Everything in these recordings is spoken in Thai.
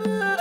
อุ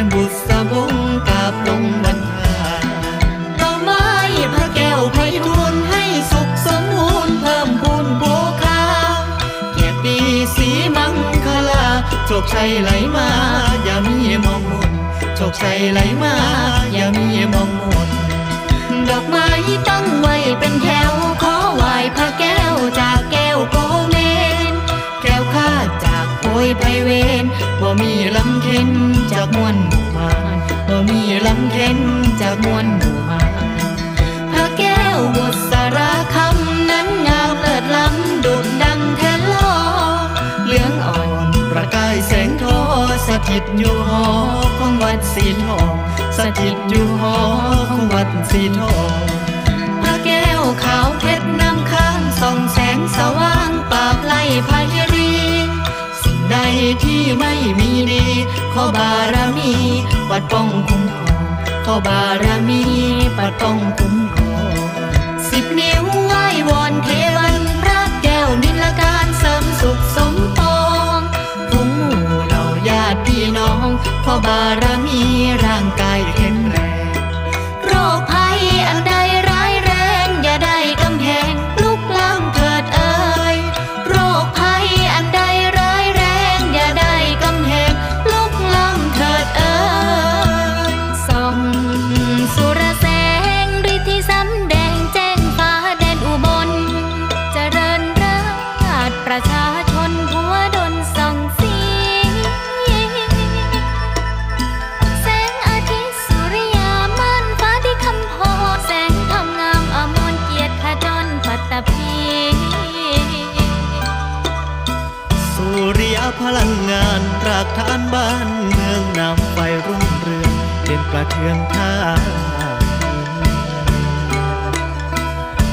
เป็นบุตรสบงกาบลงวันทาต่อไม้พระแก้วไพฑูรย์ให้สุขสมบูรณ์เพิ่มพูนโภคาเกียรติสีมังคลาโชคชัยไหลมา อย่ามีมองมนโชคชัยไหลมา อย่ามีมองมนดอกไม้ตั้งไว้เป็นแถวขอไหว้พระแก้วจากแก้วโกเมนแก้วข้าจากโพยไพเวนบ่มีลำเค็น จากมวลหมู่มาบ่มีลำเค็นจากมวลหมู่มาพระแก้วบุษราคำนั้นงามเลิศล้ำดุดดังแทนลอเหลืองอ่อนประกายแสงทอสถิตอยู่หอของวัดสีทองสถิตอยู่หอของวัดสีทอง ที่ไม่มีดีขอบารมีปัดป้องคุ้มครองขอบารมีปัดป้องคุ้มครองสิบนิ้วไหว้วอนเทวันพระแก้วนิลการเสริมสุขสมปองทุกหมู่เราญาติพี่น้องขอบารมีร่างกาย พลังงานรากฐานบ้านเมืองนำไฟรุ่งเรืองเด่นประเทืองท่า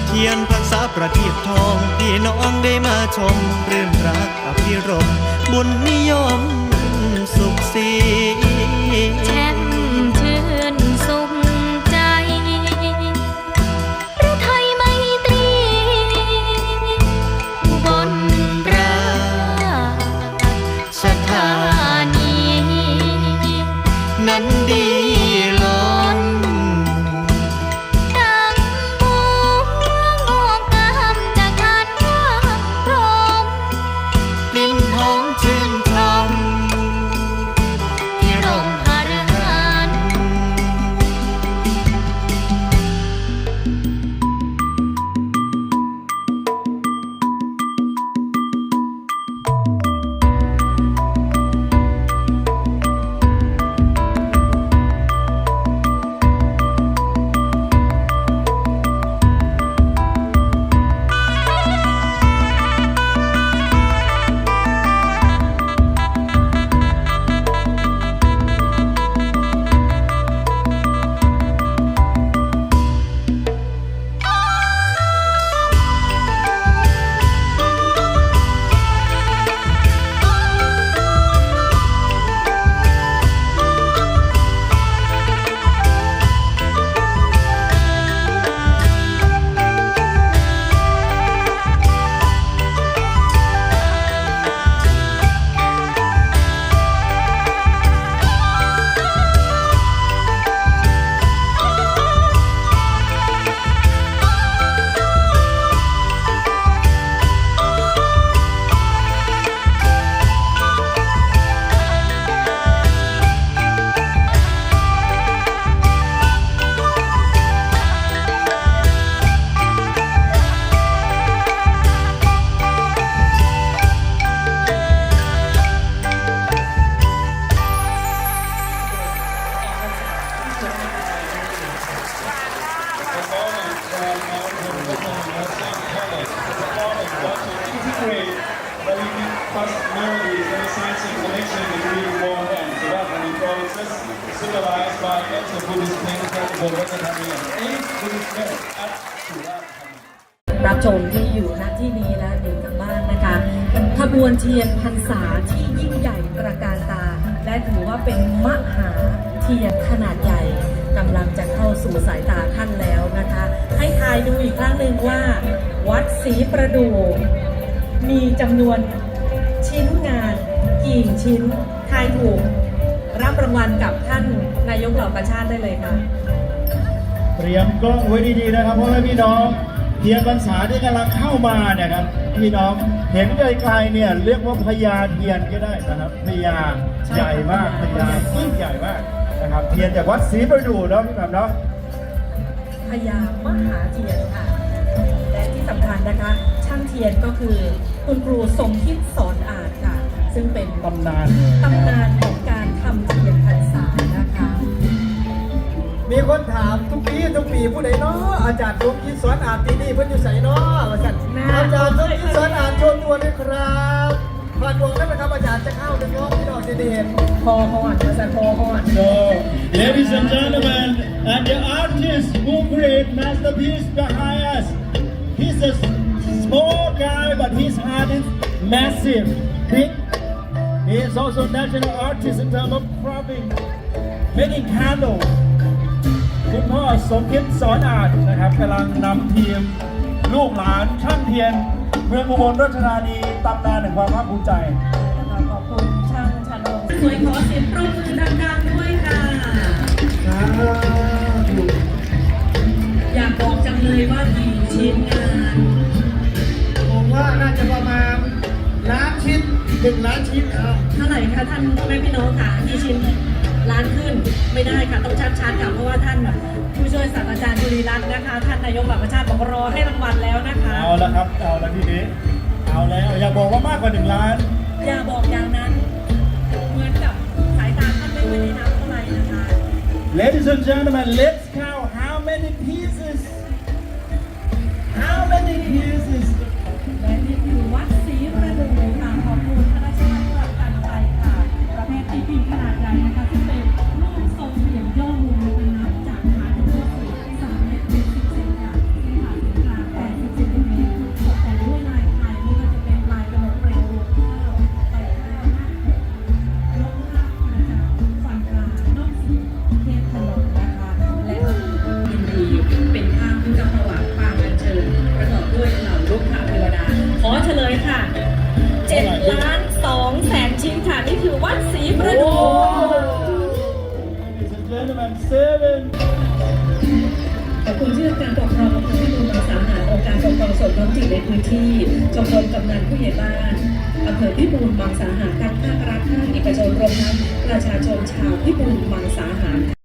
เทียนพรรษาประทีปทอง พี่น้องได้มาชมเรื่นรักอภิรมบุญนิยม the Buddhist place that the Vattani and eight Buddhist men at Surat Thani. รับชมที่อยู่ณที่นี้และอยู่ทางบ้านนะคะขบวนเทียนพรรษาที่ยิ่งใหญ่ตระการตา และถือว่าเป็นมหาเทียนขนาดใหญ่กำลังจะเข้าสู่สายตาท่านแล้วนะคะ ให้ทายดูอีกครั้งหนึ่งว่า วัดศรีประดูมีจำนวนชิ้นงานกี่ชิ้นทายถูก รับรางวัลกับท่านนายกเหล่ากาชาติได้เลยค่ะ เตรียมกล้องไว้ดีๆนะครับเพราะว่าพี่น้องเทียนพรรษาที่กำลังเข้ามาเนี่ยครับพี่น้องเห็นไกลๆเนี่ยเรียกว่าพญาเทียนก็ได้นะครับพญาใหญ่มากพญายิ่งใหญ่มากนะครับเทียนจากวัดศรีประดู่เนาะพี่แบบเนาะพญามหาเทียนค่ะ และที่สำคัญนะคะ ช่างเทียนก็คือคุณครูสมคิดสอนอาจค่ะ ซึ่งเป็นตำนานเลยตำนานของการทำเทียนพรรษานะคะ มีคนถามทุกปีทุกปีผู้ใดเนาะอาจารย์สมคิดสอนอ่านปีนี้เพิ่นอยู่ใส่เนาะว่าสั่นอาจารย์สมคิดสอนอ่านโชว์ตัวด้วยครับผ่านวงได้ไหมครับอาจารย์จะเข้าหนึ่งรอบพี่น้องจะได้เห็นพอหอนภาษาพอหอน So ladies and gentlemen and the artist who create masterpiece behind us he's a small guy but his heart is massive big he is also national artist in terms of carving making candles คุณพ่อสมคิดสอนอาจนะครับกำลังนำทีม ลูกหลานช่างเทียน เมืองอุบลราชธานีตำนานแห่งความภาคภูมิใจนะคะขอบคุณช่างชนงสวยขอเสียงปรบมือดังๆด้วยค่ะ อยากบอกจังเลยว่ากี่ชิ้นงาน ผมว่าน่าจะประมาณ ล้านชิ้นหนึ่งล้านชิ้นครับเท่าไหร่คะท่านพ่อแม่พี่น้องค่ะกี่ชิ้นล้านขึ้นไม่ได้ค่ะต้องชัดๆค่ะเพราะว่าท่านผู้ช่วยศาสตราจารย์จุลีรัตน์นะคะ ท่านนายกเหล่ากาชาติบอกรอให้รางวัลแล้วนะคะเอาละครับเอาละทีนี้เอาแล้วอย่าบอกว่ามากกว่าหนึ่งล้าน อย่าบอกอย่างนั้นเหมือนกับสายตาท่านไม่ค่อยได้นับเท่าไหร่นะคะ Ladies and gentlemen let's count how many pieces how many pieces พื้นที่ชมรมกำนันผู้ใหญ่บ้านอำเภอพิบูลมังสาหารทั้งภาครัฐภาคเอกชนรวมทั้งประชาชนชาวพิบูลมังสาขา